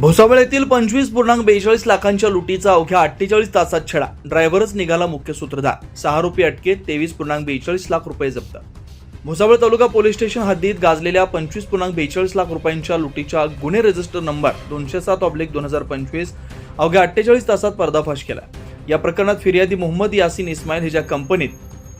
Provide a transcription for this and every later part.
भुसावळ येथील पंचवीस पूर्णांक बेचाळीस लाखांच्या लुटीचा अवघ्या अठ्ठेचाळीस तासात छडा. ड्रायव्हरच निघाला मुख्य सूत्रधार. सहा रुपये अटकेत तेवीस पूर्णांक बेचाळीस लाख रुपये जप्त. भुसावळ तालुका पोलीस स्टेशन हद्दीत गाजलेल्या पंचवीस पूर्णांक बेचाळीस लाख रुपयांच्या लुटीच्या गुन्हे रजिस्टर नंबर दोनशे सात ऑब्लिक दोन हजार पंचवीस अवघ्या अठ्ठेचाळीस तासात पर्दाफाश केला. या प्रकरणात फिर्यादी मोहम्मद यासिन इस्माईल हे ज्या कंपनीत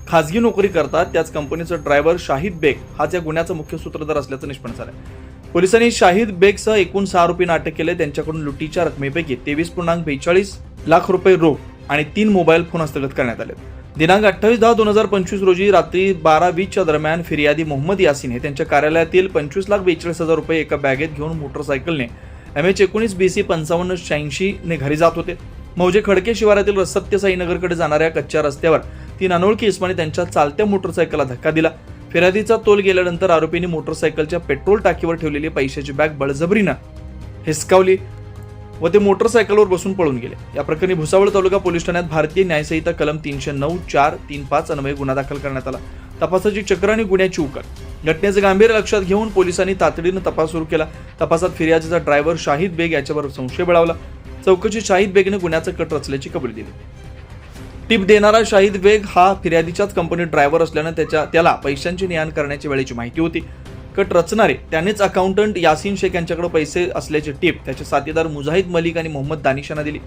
खासगी नोकरी करतात त्याच कंपनीचा ड्रायव्हर शाहिद बेग हाच या गुन्ह्याचा मुख्य सूत्रधार असल्याचं निष्पन्न झालं पोलिसांनी शाहिद बेगसह एकूण सहा आरोपींना अटक केले. त्यांच्याकडून लुटीच्या रकमेपैकी तेवीस पूर्णांक बेचाळीस लाख रुपये रोख आणि तीन मोबाईल फोन हस्तगत करण्यात आले. दिनांक अठ्ठावीस दहा दोन हजार पंचवीस रोजी रात्री बारा वीसच्या दरम्यान फिर्यादी मोहम्मद यासिन हे त्यांच्या कार्यालयातील पंचवीस लाख बेचाळीस हजार रुपये एका बॅगेत घेऊन मोटरसायकलने एम एच एकोणीस बी सी पंचावन्न शहाऐंशी ने घरी जात होते. मौजे खडके शिवारातील सत्यसाई साईनगरकडे जाणाऱ्या कच्च्या रस्त्यावर तीन अनोळखी इस्माने त्यांच्या चालत्या मोटरसायकलला धक्का दिला. फिर्यादीचा तोल गेल्यानंतर आरोपींनी मोटरसायकलच्या पेट्रोल टाकीवर ठेवलेली पैशाची बॅग बळजबरीनं हिसकावली व ते मोटरसायकलवर बसून पळून गेले. या प्रकरणी भुसावळ तालुका पोलीस ठाण्यात भारतीय न्यायसंहिता कलम तीनशे नऊ चार तीन पाच अन्वये गुन्हा दाखल करण्यात आला. तपासाची चक्र आणि गुन्ह्याची उकल. घटनेचं गांभीर्य लक्षात घेऊन पोलिसांनी तातडीनं तपास सुरू केला. तपासात फिर्यादीचा ड्रायव्हर शाहिद बेग याच्यावर संशय बळावला. चौकशी शाहिद बेगने गुन्ह्याचं कट रचल्याची कबुली दिली. टिप देणारा शाहिद बेग हा फिर्यादीच्याच कंपनीत ड्रायव्हर असल्यानं त्याच्या त्याला पैशांची ने करण्याच्या करण्याची वेळेची माहिती होती. कट रचणारे त्यानेच अकाउंटंट यासिन शेख यांच्याकडे पैसे असल्याची टिप त्याचे साथीदार मुजाहिद मलिक आणि मोहम्मद दानिशांना दिली.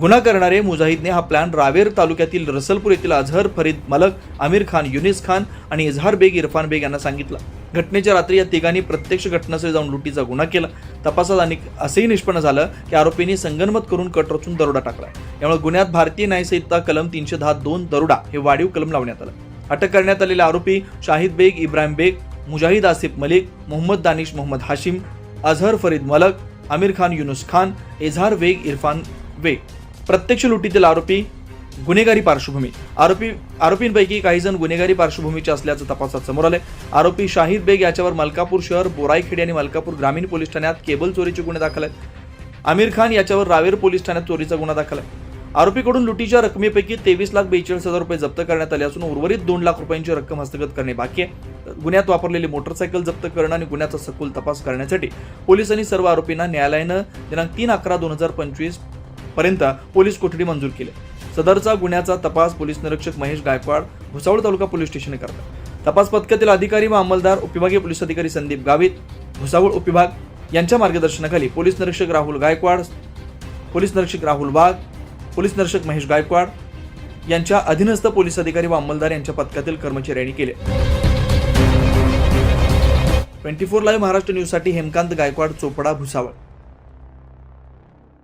गुन्हा करणारे मुजाहिदने हा प्लॅन रावेर तालुक्यातील रसलपूर येथील अझहर फरीद मलक आमिर खान युनिस खान आणि इझहार बेग इरफान बेग यांना सांगितला. घटनेच्या रात्री या तिघांनी प्रत्यक्ष घटनास्थळी जाऊन लुटीचा गुन्हा केला. तपासात आणि असंही निष्पन्न झालं की आरोपींनी संगनमत करून कट रचून दरोडा टाकला यामुळे गुन्ह्यात भारतीय न्यायसंहिता कलम तीनशे दहा दोन दरोडा हे वाढीव कलम लावण्यात आलं. अटक करण्यात आलेले आरोपी शाहिद बेग इब्राहिम बेग मुजाहिद आसिफ मलिक मोहम्मद दानिश मोहम्मद हाशिम अझहर फरीद मलक आमिर खान युनुस खान एझहार वेग इरफान वेग. प्रत्यक्ष लुटीतील आरोपी गुन्हेगारी पार्श्वभूमी. आरोपी आरोपींपैकी काही जण गुन्हेगारी पार्श्वभूमीचे असल्याचं तपासात समोर आले आरोपी शाहिद बेग याच्यावर मलकापूर शहर बोराईखेडी आणि मलकापूर ग्रामीण पोलीस ठाण्यात केबल चोरीचे गुन्हे दाखल आहेत. आमिर खान याच्यावर रावेर पोलीस ठाण्यात चोरीचा गुन्हा दाखल आहे. आरोपीकडून लुटीच्या रकमेपैकी तेवीस लाख बेचाळीस हजार रुपये जप्त करण्यात आले असून उर्वरित दोन लाख रुपयांची रक्कम हस्तगत करणे बाकी आहे. गुन्ह्यात वापरलेली मोटरसायकल जप्त करणं आणि गुन्ह्याचा सखोल तपास करण्यासाठी पोलिसांनी सर्व आरोपींना न्यायालयानं दिनांक तीन अकरा दोन हजार पंचवीसपर्यंत पोलीस कोठडी मंजूर केली सदरचा गुन्ह्याचा तपास पोलीस निरीक्षक महेश गायकवाड भुसावळ तालुका पोलीस स्टेशन करतात. तपास पथकातील अधिकारी व अंमलदार उपविभागीय पोलीस अधिकारी संदीप गावित भुसावळ उपविभाग यांच्या मार्गदर्शनाखाली पोलीस निरीक्षक राहुल गायकवाड पोलीस निरीक्षक राहुल वाघ पोलीस निरीक्षक महेश गायकवाड यांच्या अधीनस्थ पोलीस अधिकारी व अंमलदार यांच्या पथकातील कर्मचाऱ्यांनी केले. ट्वेंटी फोर लाईव्ह महाराष्ट्र न्यूजसाठी हेमकांत गायकवाड चोपडा भुसावळ.